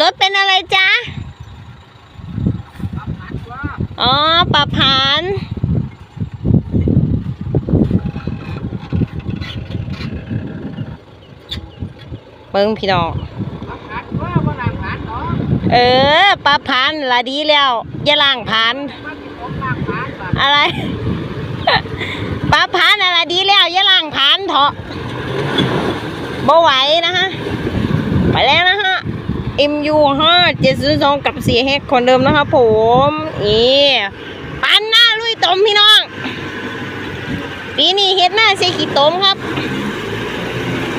รถเป็นอะไรจ๊ะอ๋อปรับผานเบิ้งพี่น้องเออปรับผานละดีแล้วอย่าล่างผานอะไรปรับผานอะไรดีแล้วอย่าล่างผานเถอะบ่ไหวนะฮะไปแล้วนะฮะ MU 5 702กับ4เฮกคนเดิมนะครับผมอีปันหน้าลุยตมพี่น้อง ปีนี้เฮ็ดหน้าเสขีตมครับ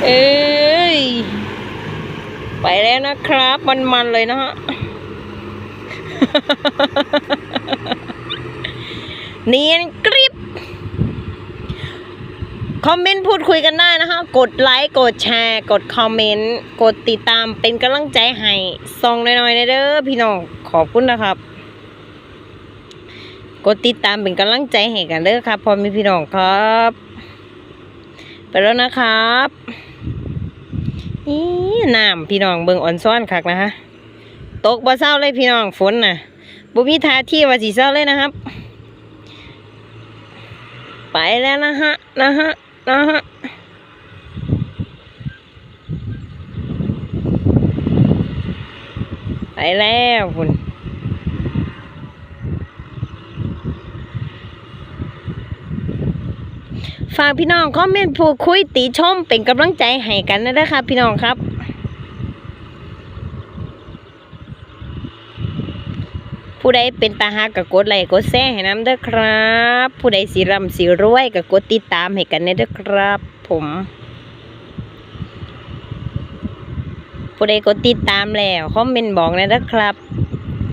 เอ้ย ไปแล้วนะครับ มันๆเลยนะฮะเนียนกริบ คอมเมนต์พูดคุยกันได้นะคะ กดไลค์กดแชร์ กดคอมเมนต์ กดติดตามเป็นกำลังใจให้ซองน้อยๆเด้อพี่น้องขอบคุณนะครับ กดติดตามเป็นกำลังใจให้กันเด้อครับพอมีพี่น้องครับ ไปแล้วนะครับอีน้ำพี่น้องเบิงอ่อนซ้อนคักนะฮะตกบ่เศร้าเลยพี่น้องฝนน่ะบ่มีทาที่ว่าสิเศร้าเลยนะครับ ไปแล้วนะฮะ นะฮะ นะฮะไปแล้วคุณฝากพี่น้องคอมเมนต์พูดคุยติชมเป็นกำลังใจให้กันนะนะคะพี่น้องครับ ผู้ใดเป็นตาฮักก็กดไลค์กดแชร์ให้น้ำเด้อครับ ผู้ใดสิร่ำสิรวยก็กดติดตามให้กันเด้อครับ ผม ผู้ใดกดติดตามแล้วคอมเมนต์บอกนะเด้อครับ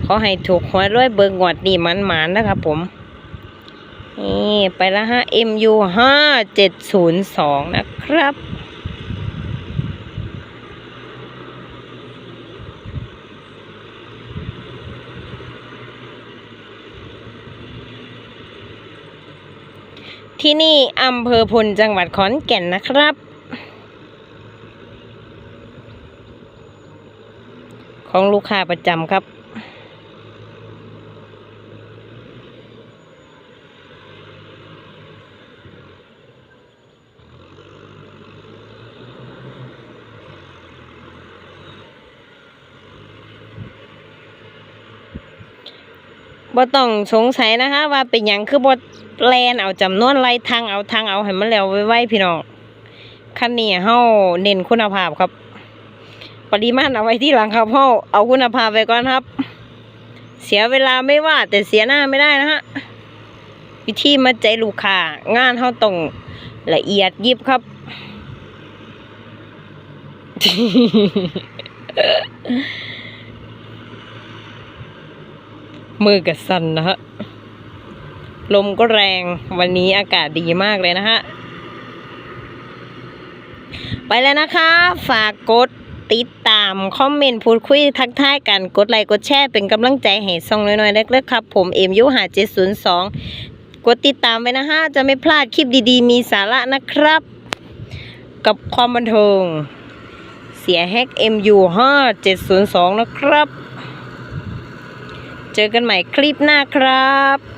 ขอให้ถูกหวยรวยเบิกงวดนี่มันหมานนะครับผมนี่ไปล้วฮะ MU ห้าเจ็ดศูนย์สองนะครับ ที่นี่อำเภอพลจังหวัดขอนแก่นนะครับ ของลูกค้าประจำครับ บ่ต้องสงสัยนะคะว่าเป็นหยังคือบ่ แลนเอาจำนวนไล่ทางเอาทางเอาให้มันแล้วไว้ๆพี่น้องคันนี้เฮาเน้นคุณภาพครับ ปริมาณเอาไว้ที่หลังครับเฮาเอาคุณภาพไว้ก่อนครับ เสียเวลาไม่ว่า แต่เสียหน้าไม่ได้นะฮะวิธีมาใจลูกค้างานเฮาต้องละเอียดยิบครับมือกับสันนะฮะ ลมก็แรงวันนี้อากาศดีมากเลยนะฮะ ไปแล้วนะคะ ฝากกดติดตาม คอมเมนต์พูดคุยทักทายกันกดไลค์กดแชร์เป็นกำลังใจให้ซองน้อยๆเล็กๆครับ ผมเอ็มยูหาเจ็ดศูนย์สองกดติดตามไว้นะฮะ จะไม่พลาดคลิปดีๆ มีสาระนะครับ กับความบันเทิง เสียแฮก MU 5 702 นะครับ เจอกันใหม่คลิปหน้าครับ